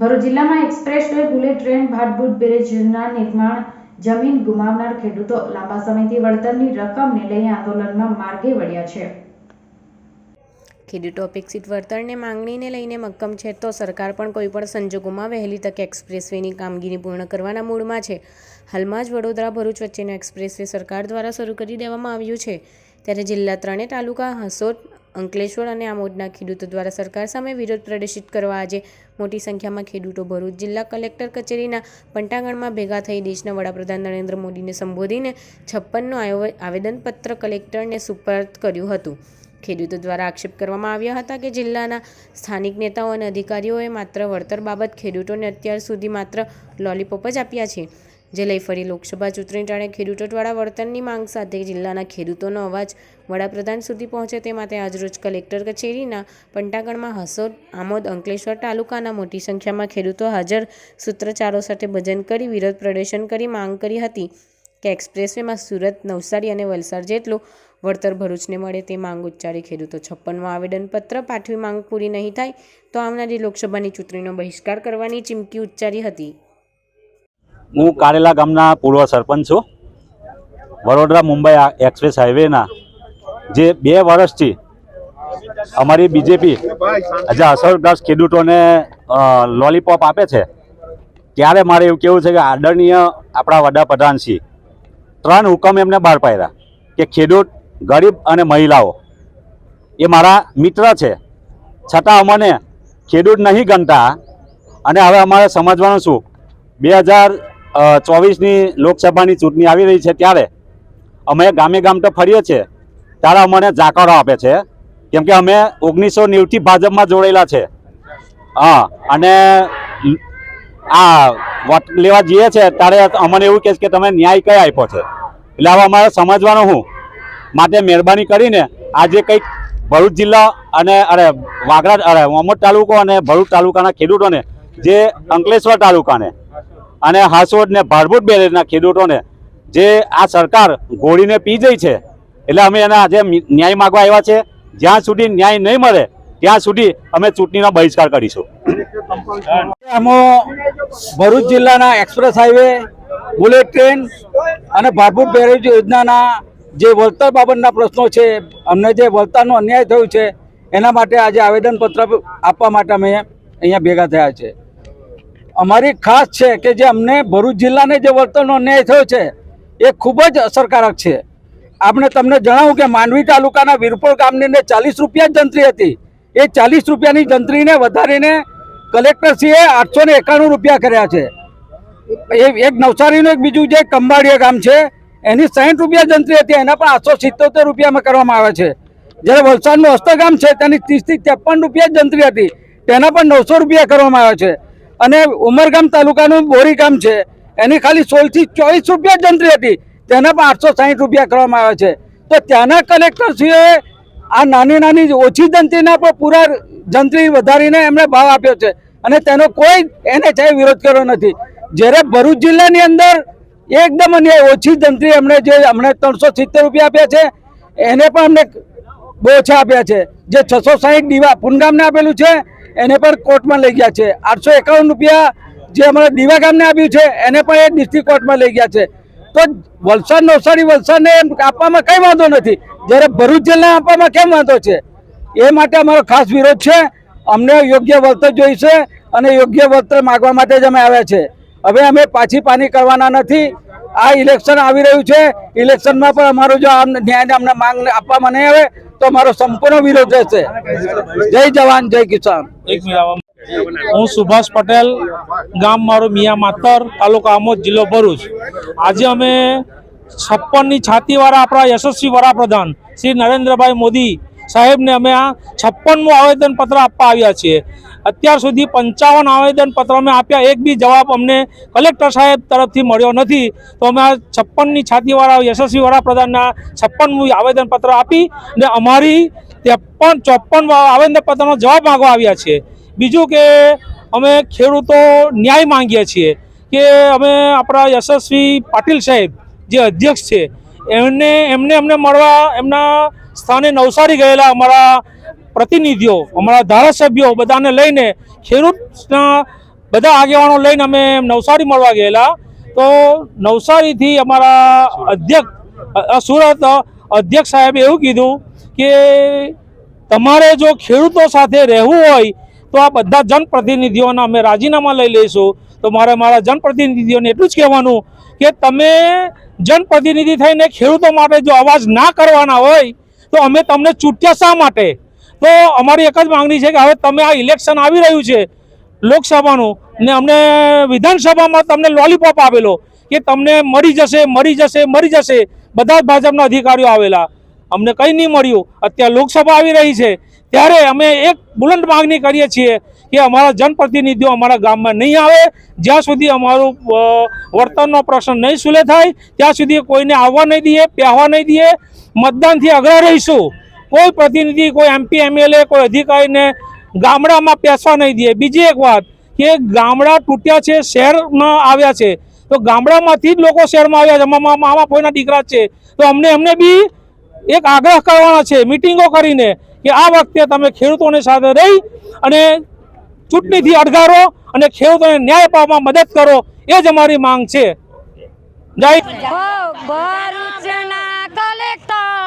ભરૂચ જિલ્લામાં express bullet train Bhadbhut બેરેજના નિર્માણ, જમીન ગુમાવનાર ખેડૂતો લાંબા સમયથી વળતરની રકમને લઈ આંદોલનમાં માર્ગે વળ્યા છે. ખેડૂતો અપેક્ષિત વળતરને માંગણીને લઈને મક્કમ છે તો સરકાર પણ કોઈપણ સંજોગોમાં વહેલી તકે એક્સપ્રેસવેની કામગીરી પૂર્ણ કરવાના મૂડમાં છે. હાલમાં જ વડોદરા, ભરૂચ વચ્ચેનો એક્સપ્રેસવે સરકાર દ્વારા શરૂ કરી દેવામાં આવ્યું છે. ત્યારે જિલ્લા ત્રણેય તાલુકા હસોદ અંકલેશ્વર અને આમોદના ખેડૂતો દ્વારા સરકાર સામે વિરોધ પ્રદર્શિત કરવા આજે મોટી સંખ્યામાં ખેડૂતો ભરૂચ જિલ્લા કલેક્ટર કચેરીના પંટાગણમાં ભેગા થઈ દેશના વડાપ્રધાન નરેન્દ્ર મોદીને સંબોધીને છપ્પનનું આવેદનપત્ર કલેક્ટરને સુપરત કર્યું હતું. ખેડૂતો દ્વારા આક્ષેપ કરવામાં આવ્યા હતા કે જિલ્લાના સ્થાનિક નેતાઓ અને અધિકારીઓએ માત્ર વળતર બાબત ખેડૂતોને અત્યાર સુધી માત્ર લોલીપોપ જ આપ્યા છે. જે લઈ ફરી લોકસભા ચૂંટણી ટાણે ખેડૂતો વર્તનની માંગ સાથે જિલ્લાના ખેડૂતોનો અવાજ વડાપ્રધાન સુધી પહોંચે તે માટે આજરોજ કલેક્ટર કચેરીના પંટાગણમાં હસોદ, આમોદ, અંકલેશ્વર તાલુકાના મોટી સંખ્યામાં ખેડૂતો હાજર સૂત્રચારો સાથે ભજન કરી વિરોધ પ્રદર્શન કરી માંગ કરી હતી કે એક્સપ્રેસવેમાં સુરત, નવસારી અને વલસાડ જેટલું વળતર ભરૂચને મળે તે માંગ ઉચ્ચારી ખેડૂતો છપ્પનમાં આવેદનપત્ર પાઠવી માંગ પૂરી નહીં થાય તો આવનારી લોકસભાની ચૂંટણીનો બહિષ્કાર કરવાની ચીમકી ઉચ્ચારી હતી. હું કારેલા ગામના પૂર્વ સરપંચ છું. વડોદરા મુંબઈ એક્સપ્રેસ હાઈવેના જે બે વર્ષથી અમારી બીજેપી આજે અસરગ્રસ્ત ખેડૂતોને લોલીપોપ આપે છે. ત્યારે મારે એવું કેવું છે કે આદરણીય આપણા વડાપ્રધાન શ્રી ત્રણ હુકમ એમને બહાર પાડ્યા કે ખેડૂત, ગરીબ અને મહિલાઓ એ મારા મિત્ર છે. છતાં અમને ખેડૂત નહીં ગણતા અને હવે અમારે સમજવાનું શું? બે હજાર ચોવીસની લોકસભાની ચૂંટણી આવી રહી છે ત્યારે અમે ગામે ગામ તો ફરીએ છીએ. ત્યારે અમને જાકારો આપે છે. કેમ કે અમે ઓગણીસો નેવથી ભાજપમાં જોડાયેલા છે. હા અને આ વોટ લેવા જઈએ છે ત્યારે અમને એવું કહે કે તમે ન્યાય કઈ આપ્યો છે? એટલે હવે અમારે સમજવાનું હું. માટે મહેરબાની કરીને આજે કંઈક ભરૂચ જિલ્લા અને અરે વાગરા અરે મોમદ તાલુકો અને ભરૂચ તાલુકાના ખેડૂતોને જે અંકલેશ્વર તાલુકાને અને હાસોડ ને ભાડભૂત બેરેજના ખેડૂતોને જે આ સરકાર ગોળીને પી જઈ છે, એટલે અમે એના આજે ન્યાય માગવા આવ્યા છે, જ્યાં સુધી ન્યાય નહીં મળે, ત્યાં સુધી અમે ચૂંટણીનો બહિષ્કાર કરીશું. આમાં ભરૂચ જિલ્લાના એક્સપ્રેસ હાઈવે, બુલેટ ટ્રેન અને ભાડભૂત બેરેજ યોજનાના જે વળતર બાબતના પ્રશ્નો છે, અમને જે વળતરનો અન્યાય થયું છે, એના માટે આજે આવેદનપત્ર આપવા માટે અમે અહીંયા ભેગા થયા છે. અમારી ખાસ છે કે જે અમને ભરૂચ જિલ્લાને જે વર્તનનો અન્યાય થયો છે, એ ખૂબ જ અસરકારક છે. આપણે તમને જણાવું કે માંડવી તાલુકાના વીરપુર ગામની અંદર ચાલીસ રૂપિયા જ જંત્રી હતી. એ ચાલીસ રૂપિયાની જંત્રીને વધારીને કલેક્ટરશ્રીએ આઠસો ને એકાણું રૂપિયા કર્યા છે. એક નવસારીનું એક બીજું જે કંબાડીયા ગામ છે, એની સાઠ રૂપિયા જંત્રી હતી, એના પણ આઠસો સિત્તોતેર રૂપિયામાં કરવામાં આવે છે. જ્યારે વલસાડનું હસ્તગામ છે, તેની ત્રીસથી ત્રેપન રૂપિયા જંત્રી હતી, તેના પણ નવસો રૂપિયા કરવામાં આવે છે. અને ઉમરગામ તાલુકાનું બોરી ગામ છે. એની ખાલી સોળથી ચોવીસ રૂપિયા જ જંત્રી હતી. તેના પણ આઠસો સાહીઠ રૂપિયા કરવામાં આવે છે. તો ત્યાંના કલેક્ટરશ્રીએ આ નાની નાની ઓછી જંત્રીના પણ પૂરા જંત્રી વધારીને એમણે ભાવ આપ્યો છે. અને તેનો કોઈ એને ચાહે વિરોધ કર્યો નથી. જ્યારે ભરૂચ જિલ્લાની અંદર એકદમ અન્ય ઓછી જંત્રી એમણે જે અમને ત્રણસો સિત્તેર રૂપિયા આપ્યા છે, એને પણ અમને બહુ ઓછા આપ્યા છે. જે છસો સાહીઠ દીવા પુનગામને આપેલું છે એને પણ કોર્ટમાં લઈ ગયા છે. આઠસો એકાવન રૂપિયા જે અમારા દીવા ગામને આપ્યું છે, એને પણ એ ડિસ્ટ્રિક્ટ કોર્ટમાં લઈ ગયા છે. તો વલસાડ નવસારી વલસાડને આપવામાં કંઈ વાંધો નથી. જ્યારે ભરૂચ જિલ્લા આપવામાં કેમ વાંધો છે? એ માટે અમારો ખાસ વિરોધ છે. અમને યોગ્ય વળતર જોઈશે અને યોગ્ય વળતર માગવા માટે જ અમે આવ્યા છે. હવે અમે પાછી પાની કરવાના નથી. આ ઇલેક્શન આવી રહ્યું છે. ઇલેક્શનમાં પણ અમારું જો ન્યાય અમને માંગ આપવામાં નહીં આવે તો મારો સંપૂર્ણ વિરોધ રહેશે. જય જવાન, જય કિસાન. હું સુભાષ પટેલ, ગામ મારું મિયા માતર, તાલુકા આમોદ, જિલ્લો ભરૂચ. આજે અમે છપ્પનની છાતીવાળા આપણા યશસ્વી વડાપ્રધાન શ્રી નરેન્દ્રભાઈ મોદી સાહેબને અમે આ છપ્પનમું આવેદનપત્ર આપવા આવ્યા છીએ. અત્યાર સુધી પંચાવન આવેદનપત્ર અમે આપ્યા, એક બી જવાબ અમને કલેક્ટર સાહેબ તરફથી મળ્યો નથી. તો અમે આ છપ્પનની છાતીવાળા યશસ્વી વડાપ્રધાનના છપ્પનમું આવેદનપત્ર આપી ને અમારી ત્રેપન, ચોપન આવેદનપત્રનો જવાબ માગવા આવ્યા છીએ. બીજું કે અમે ખેડૂતો ન્યાય માંગીએ છીએ કે અમે આપણા યશસ્વી પાટીલ સાહેબ જે અધ્યક્ષ છે, એમને એમને અમને મળવા એમના સ્થાને નવસારી ગયેલા અમારા પ્રતિનિધિઓ, અમારા ધારાસભ્યો બધાને લઈને ખેડૂતના બધા આગેવાનો લઈને અમે નવસારી મળવા ગયેલા. તો નવસારીથી અમારા અધ્યક્ષ સુરત અધ્યક્ષ સાહેબે એવું કીધું કે તમારે જો ખેડૂતો સાથે રહેવું હોય તો આ બધા જનપ્રતિનિધિઓના અમે રાજીનામા લઈ લઈશું. તો મારે મારા જનપ્રતિનિધિઓને એટલું જ કહેવાનું કે તમે જનપ્રતિનિધિ થઈને ખેડૂતો માટે જો અવાજ ના કરવાના હોય તો અમે તમને ચૂંટ્યા શા માટે? તો અમારી એક જ માંગણી છે કે હવે તમે આ ઇલેક્શન આવી રહ્યું છે લોકસભાનું ને અમને વિધાનસભામાં તમને લોલીપોપ આવેલો કે તમને મળી જશે મળી જશે મળી જશે. બધા જ ભાજપના અધિકારીઓ આવેલા. અમને કંઈ નહીં મળ્યું. અત્યારે લોકસભા આવી રહી છે. ત્યારે અમે એક બુલંદ માગણી કરીએ છીએ કે અમારા જનપ્રતિનિધિઓ અમારા ગામમાં નહીં આવે, જ્યાં સુધી અમારું વર્તનનો પ્રશ્ન નહીં સુલે થાય, ત્યાં સુધી કોઈને આવવા નહીં દઈએ પહેવા નહીં દઈએ, મતદાનથી અઘરા રહીશું. કોઈ પ્રતિનિધિ, કોઈ એમપી, એમએલએ, કોઈ અધિકારીને ગામડામાં પેસવા નહીં દઈએ. બીજી એક વાત કે ગામડા તૂટ્યા છે, શહેરમાં આવ્યા છે. તો ગામડામાંથી જ લોકો શહેરમાં આવ્યા છે. મામા ફોઈના દીકરા છે. તો અમને એમને બી એક આગ્રહ કરવાના છે, મિટિંગો કરીને કે આ વખતે તમે ખેડૂતોની સાથે રહી અને ચૂંટણીથી અડગારો અને ખેડૂતોને ન્યાય પાવવામાં મદદ કરો, એ જ અમારી માંગ છે. જય ભરૂચના કલેક્ટર